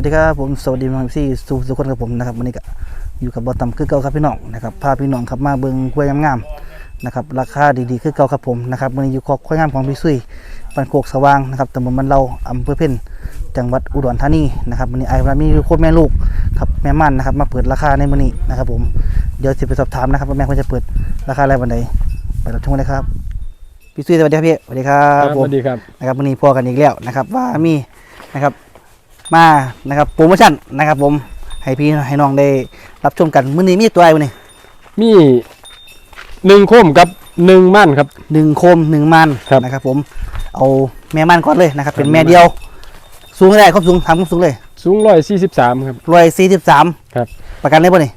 วัสดีครับผมสวัสดีน้องซี่สุสุขคนกับผมนะครับวันนี้ก็อยู่กับบอตัมคือเก่าครับพี่น้องนะครับพาพี่น้องครับมาเบิ่งกล้วยงามๆนะครับราคาดีๆคือเก่าครับผมนะครับวันนี้อยู่คอกกล้วยงามของพี่ซุยบ้านโคกสว่างนะครับตำบลบ้านเราอำเภอเพ่นจังหวัดอุดรธานีนะครับวันนี้ไอ้วันมีโคตรแม่ลูกครับแม่มันนะครับมาเปิดราคาในวันนี้นะครับผมเดี๋ยวจะไปสอบถามนะครับว่าแม่ควรจะเปิดราคาอะไรวันใดไปรับชมกันเลยครับพี่ซุยสวัสดีครับพี่สวัสดีครัครับบผสมวัสดีครับนะครับวันนี้พอกันอีกแล้วนะครับว่ามีนะครับ มานะครับโปรโมชั่นนะครับผมให้พี่ให้น้องได้รับชมกันมื้อนี้มีตัวอะไรมื้อนี้มีหนึ่งโคมกับหนึ่งม่านครับ หนึ่งโคมหนึ่งมันครับ นะครับ ผมเอาแม่มันก่อนเลยนะครับครับ เป็นแม่เดียว สูงเท่าไหร่ครับสูงทำความสูงเลยสูงร้อยสี่สิบสามครับ ร้อยสี่สิบสามครับ ประกันได้ป่ะนี่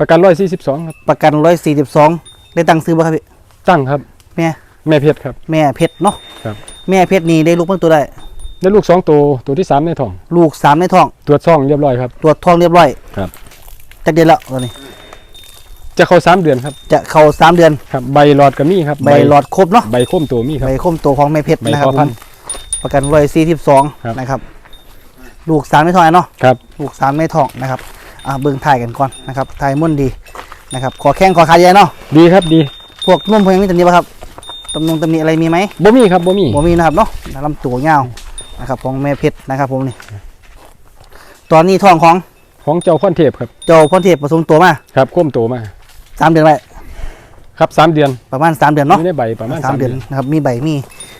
ประกันร้อยสี่สิบสองครับประกันร้อยสี่สิบสองได้ตังค์ซื้อป่ะครับพี่ตั้งครับ แม่แม่เพชรครับ แม่เพชรเนาะครับ แม่เพชรนี่ได้ลูกเพิ่งตัวได้ ได้ลูกสองตัวตัวที่สามในท้อง ลูกสามในท้อง ตรวจซ่องเรียบร้อยครับ ตรวจท้องเรียบร้อยครับจักเดือนแล้วตอนนี้ จะเข้าสามเดือนครับ จะเข้าสามเดือนครับใบหลอดกับมีครับ ใบหลอดครบเนาะใบโคมตัวมีครับใบคมตัวของแม่เพชรใบนะครับพ่อผพัมนธุ์ประกันร้อยสี่สิบสองครับนะครับลูกสามในท้องเนาะครับลูกสามในท้องนะครับอ่าเบิ่งถ่ายกันก่อนนะครับถ่ายมุ่นดีนะครับขอแข้งขอขาใหญ่เนาะดีครับดี พวกนุ่มพวกนี้มีตำหนิป่ะครับตำนงตำหนิอะไรมีไหมบ่มีครับบ่มีผมมีนะครับเนาะลำตัวเงาว นะครับของแม่เพชรนะครับผมนี่ ตอนนี้ท้องของของเจ้าคอนเทพครับ เจ้าพรเทพผสมตัวมาครับโคมตัวมาสามเดือนไว้ครับสามเดือนประมาณสามเดือนเนาะมีในใบประมาณสามเดือนนะครับมีใบมี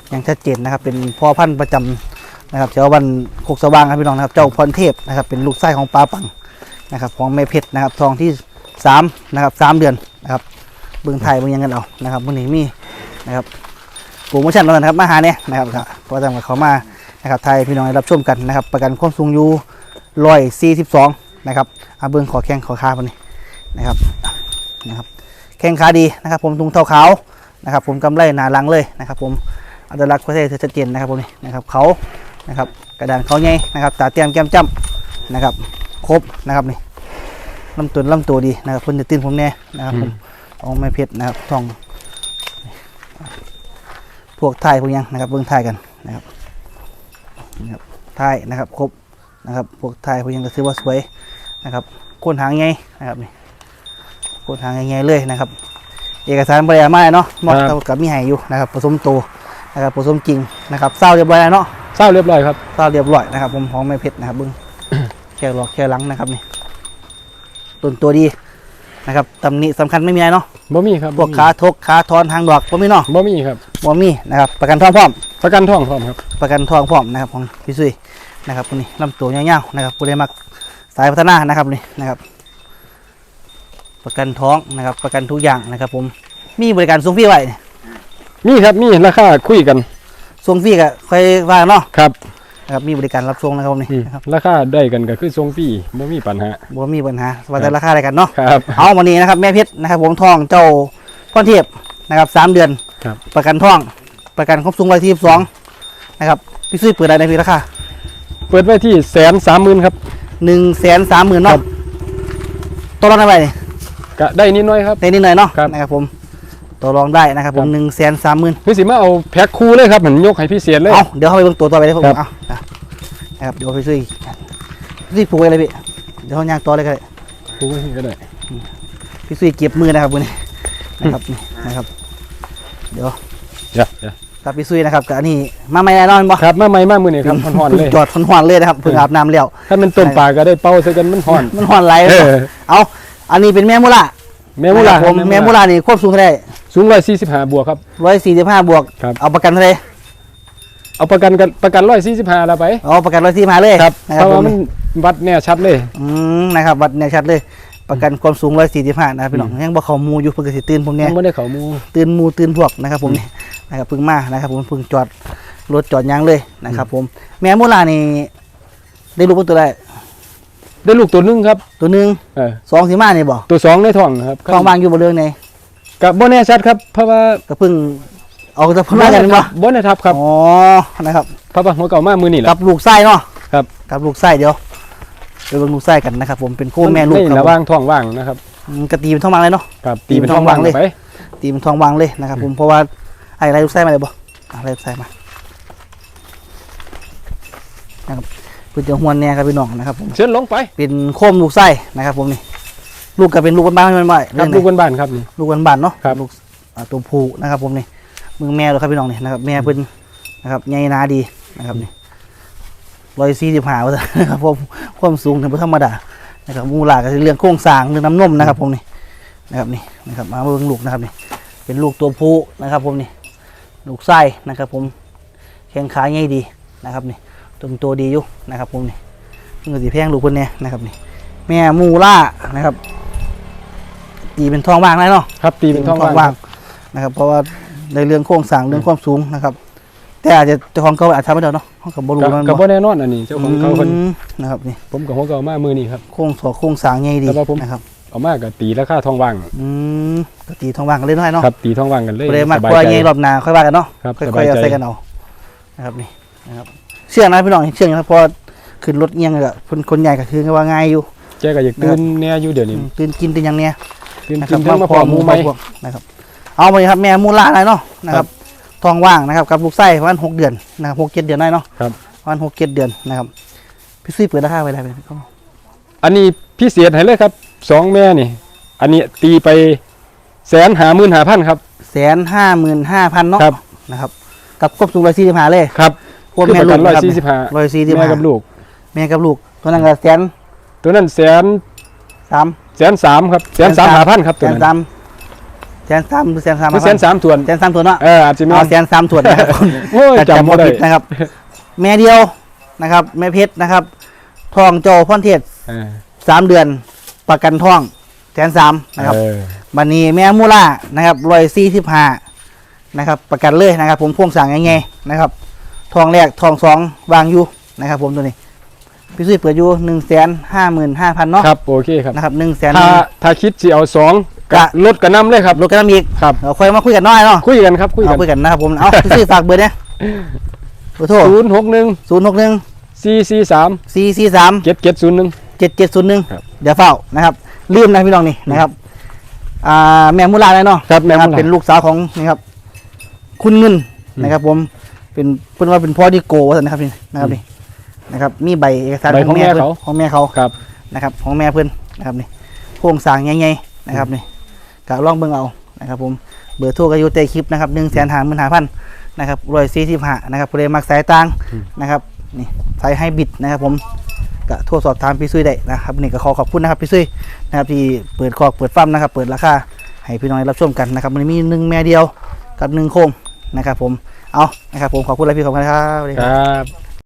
อย่างชัดเจนนะครับ เป็นพ่อพันธุ์ประจำนะครับเจ้าวันโคกสว่างครับพี่น้องนะครับ เจ้าพรเทพนะครับ เป็นลูกไส้ของปลาปังนะครับ ของแม่เพชรนะครับ ทองที่สามนะครับสามเดือนนะครับเบื้องไทยเบื้องยังกันเอานะครับวันนี้มีนะครับโปรโมชั่นแล้วกันครับมาหาเนี่ยนะครับก็จะมาเขามา นะครับไทยพี่น้องได้รับชมกันนะครับ ประกันความสูงอยู่ร้อยสี่สิบสองนะครับอาเบื้องขอแข้งขอขาวันนี้นะครับนะครับ แข้งขาดีนะครับ ผมตุงเท้าขาวนะครับ ผมกำไรหนาลังเลยนะครับ ผมอัตลักษณ์ประเทศชัดเจนนะครับผมนี่นะครับเขานะครับกระดานเขาใหญ่นะครับ ตาเตียมแก้มจ้ำนะครับ ครบนะครับนี่ลำตัวลำตัวดีนะครับเพิ่นจะตื่นผมแน่นะครับผมเอาไม้เพชรนะครับทอง พวกไทยพวกยังนะครับเบิ่งไทยกันนะครับ นะครับไทยนะครับครบนะครับพวกไทยพวกหยังก็ถือว่าสวยนะครับโคนหางใหญ่นะครับนี่โคตรทางง่ายๆเลยนะครับ เอกสารบริยามาเนาะมอดครับเท่ากับมีให้อยู่นะครับผสมโตวนะครับผสมจริงนะครับเศร้าเรียบร้อยแล้วเนาะเศร้าเรียบร้อยครับเศร้าเรียบร้อยนะครับผมของแม่เพชรนะครับเบึ้งแค่หลอกแค่หลังนะครับนี่ต้นตัวดีนะครับตำหนิสำคัญไม่มีอะไรเนาะบ่มีครับพวกขาทกขาทอนทางดอกบ่มีเนาะบ่มีครับ บ่มีนะครับประกันทองพร้อม ประกันท้องพร้อมครับ ประกันทองพร้อมนะครับของพี่ซุยนะครับคนนี้ลำตัวยาวๆนะครับผู้ใดมักสายพัฒนานะครับนี่นะครับ ประกันท้องนะครับ ประกันทุกอย่างนะครับ ผมมีบริการส่งฟรีไว้มีครับมีราคาคุยกันส่งฟรีก็ค่อยว่าเนาะครับนะครับมีบริการรับส่งนะครับผมนี่อืมนะครับราคาได้กันก็คือทรงฟรีบ่มีปัญหาบ่มีปัญหาว่าแต่ราคาอะไรกันเนาะครับเอาวันนี้นะครับแม่เพชรนะครับผมทองเจ้าพ่อเทียบนะครับสามเดือน ครับ ประกันทอง ประกันครบสูงวัยที่สองนะครับพี่ซุยเปิดอะไรในพี่ราคาเปิดไว้ที่แสนสามหมื่นครับ หนึ่งแสนสามหมื่นครัเนาะบตัวรองได้ไหมนี่ก็ได้นิดหน้อยครับได้นิดหน่อยเนาะครับนะครับผมตัวรองได้นะครับผมครับ หนึ่งแสนสามหมื่นคือสิมาเอาแพ็คคู่เลยครับเหมือนยกให้พิเศษเลย เอาเดี๋ยวเข้าไปเบิ่งตัวต่อไปเลยผมครับ เอาอะนะครับเดี๋ยวพี่ซุยพี่ซุยผูกไว้เลยพี่เดี๋ยวเขาย่างต่อเลยก็ได้คู่ไว้ก็ได้พี่ซุยเก็บมือนะครับมือนี้นะครับนี่นะครับ เดี๋ยวเดี๋ยวเดี๋ยวครับพี่ซุยนะครับกับอันนี้มาไม่แน่นอนบ่ครับมาใหม่มามื้อนี้ครับฮ้อนๆเลยจอดหอนๆเลยนะครับเพิ่งอาบน้ำแล้วถ้ามันต้มปลาก็ได้เป่าใส่กันมันฮ้อนมันหอนไหลเออเอาอันนี้เป็นแม่มูล่าแม่มูลานะครับผมแม่มูล่านี่ควบสูงเท่าไหร่สูง145บวกครับร้อยสี่สิบห้าบวกครับเอาประกันเท่าไหร่เอาประกันกันประกัน145แล้วไปเอาประกันร้อยสี่มาเลยครับนะเพครับราะผว่ามมันวัดแน่ชัดเลยอืมนะครับวัดเนี่ยชัดเลย ประกันความสูงร้อยสี่สิบห้านะครับพี่น้องยังบอกเขามูอยู่เพิ่งจะสิตื่นผมเนี่ยยังบ่ได้เข้าหมู่ตื่นหมูตื่นพวกนะครับ ผมนี่นะครับเพิ่งมานะครับผมเพิ่งจอดรถจอดยางเลยนะครับ ผม แม่มูลานี่ได้ลูกเป็นตัวแรกได้ลูกตัวหนึงครับ ตัวหนึ่งเออสองสีมาเนี่ยบอกตัวสองในท้องครับท้องวางอยู่บนเรื่องไหนกับบ่แน่ชัดครับ เพราะว่าก็เพิ่งเอาจะพ้นมากันบ่บ่แน่ทับครับอ๋อนะครับเพราะว่าหัวเก่ามามื้อนี้แหละกับลูกไส้เนาะครับกับลูกไส้เดี๋ยว ไปเบิ่งลูกไส้กันนะครับผมเป็นคู่แม่ลูกในคระรับหว่างท้องว่างนะครับอืมกระตีเป็นท้องวางเลยเนาะ ครับตีตีเป็เป็นนท้ท้อองงว่าว่างงเลยไป ตีเป็นท้องวางเลยนะครับ ผมเพราะว่าไอ้ไรลูกไส้มาเลยบ่อะไรลูกไส้มานะครับเป็นจะหวนแน่ครับพี่น้องนะครับผม เชิญลงไปเป็นโคมลูกไส้นะครับ ผมนี่ลูกก็เป็นลูกบ้านๆไม่ไม่ครับเรื่ลูอกงไหนบ้านๆครับนี่ ลูกบ้านๆเนาะครับ ลูกอ่าตัวผู้นะครับ ผมนี่มือแม่เลยครับพี่น้องนี่นะครับแม่เพิ่นนะครับใหญ่หนาดีนะครับนี่ ร้อยสี่สิบห้าว่าซั่นนะครับผมความสูงถึงธรรมดานะครับมูลาก็คือเรื่องโครงสร้างเรื่องน้ำนมนะครับผมนี่นะครับนี่นะครับมาเบิ่งลูกนะครับนี่เป็นลูกตัวผู้นะครับผมนี่ลูกไส้นะครับผมแข้งขาใหญ่ดีนะครับนี่ตรงตัวดีอยู่นะครับผมนี่เพิ่งสีแพงลูกเพิ่นเนี่ยนะครับนี่แม่มูล่านะครับตีเป็นทองว่างได้เนาะครับตีเป็นท้องว่างนะครับ เพราะว่าในเรื่องโครงสร้างเรื่องความสูงนะครับ แต่อาจจะเจ้าของเขาอาจทำไม่ได้เนาะเขากับบรูกับนั่นกับบ่บ่แน่นอนอันนี้เจ้าของเขาเพิ่นอืมนะครับนี่ผมกับหัวเก่ามามือนี่ครับ โครงสอโครงสร้างใหญ่ดีแต่ว่าผม นะครับเอามากับตีราคาทองว่างอืมก็ตีทองว่างกันเล่นน้อยเนาะครับตีทองว่างกันเลยบ่ได้มากสบายกว่าใจ ใหญ่รอบหน้าค่อยว่ากันเนาะครับค่สบาอยยๆเอาใจใส่กันเอานะครับนี่นะครับเชื่องนะพี่น้องเชื่องนะเพราะขึ้นรถเอียงเลยอะคนคนใหญ่ก็คือว่าง่ายอยู่แกก็อยากตื่นแน่อยู่เดี๋ยวนี้ตื่นกินตื่นหยังเนี่ย ตื่นนะคกิรับนเรื่องมาพอหมูไหมพวกนะครับ เอามาเลยครับแม่มูลาอะไรเนาะนะครับ ทองว่างนะครับกับลูกไส้ประมาณหกเดือนนะครับหกเจ็ดเดือนได้เนาะครับ ประมาณหกเจ็ดเดือนนะครับพี่ซุยเปิดราคาไว้ได้ไหมพี่อันนี้พิเศษให้เลยครับสองแม่นี่ อันนี้ตีไปแสนหาหมื่นหาพันครับ แสนห้าหมื่นห้าพันเนาะครับ นะครับกับควบสูงร้อยสี่สิบห้าเลยครับควบแม่ลูกร้อยนะครับสี่สิบห้าร้อยสี่สิบแม่ห้ากับลูก แม่กับลูกตัวนั้นก็แสนตัวนั้นแสนสามแสนสามครับแสนสามหาพันครับแสตัวนนั้นสาม แสนสามหรือแสนสามคือแสนสามส่วนแสนสามตัวเนาะเอออาจจะไม่เอาแสนสามส่วนนะครับโอ้ยแต่จำจำไม่บ่ได้ผิดนะครับ แม่เดียวนะครับ แม่เพชรนะครับ ทองโจพ่อนเทศเออสามเดือนประกันทองแสนสามนะครับเออบันนี้แม่มูล่านะครับร้อยสี่สิบห้านะครับ ประกันเลยนะครับ ผมพ่วงสั่งไงๆนะครับ ทองแรกทองสองวางอยู่นะครับ ผมตัวนี้พี่ซุยเปิดอยู่หนึ่งแสนห้าหมื่นห้าพันเนาะครับโอเคครับนะครับหนึ่งแสนถ้าถ้าคิดสิเอาสอง กะลดกันน้ำเลยครับรถกันอีกครับเราค่อยมาคุยกันน้อยเนาะคุยกันครับคุยกัเอานคุยกันนะครับผมเอาพี่ซุยฝากเบอร์เนี่ยเบอร์โทรศูนย์หกหนึ่งศูนย์หกหนึ่งสี่สี่สามสี่สี่สาม เจ็ดเจ็ดศูนย์หนึ่ง เจ็ดเจ็ดศูนย์หนึ่งครับเดี๋ยวเฝ้านะครับลืมนะพี่น้องนี่นะครับอ่าแม่มูลาเลยเนาะครับแม่นะมูลาเป็นลูกสาวของนี่ครับ คุณเงินนะครับ ผมเป็นเพิ่นว่าเป็นพ่อดีโกว่าซั่นนะครับนี่นะครับนี่นะครับ มีใบเอกสารใบของแม่พิ่นเขา ของแม่เขาครับ นะครับ ของแม่เพิ่นนะครับนี่โครงสร้างใหญ่ๆนะครับนี่ กะลองเบิ่งเอานะครับผมเบอร์โทรก็อยู่ใต้คลิปนะครับ1 5 5 0 0 0นะครับ145นะครับผู้ใดมักสายต่างนะครับนี่สายไฮบริดนะครับผมก็โทรสอบถามพี่ซุยได้นะครับนี่ก็ขอขอบคุณนะครับพี่ซุยนะครับที่เปิดคอกเปิดฟัมนะครับ เปิดราคาให้พี่น้องได้รับชมกันนะครับมันมีหนึ่งแม่เดียวกับหนึ่งโคมนะครับผมเอานะครับผมขอบคุณและพี่ขอบคุณครับสวัสดีคครับรับ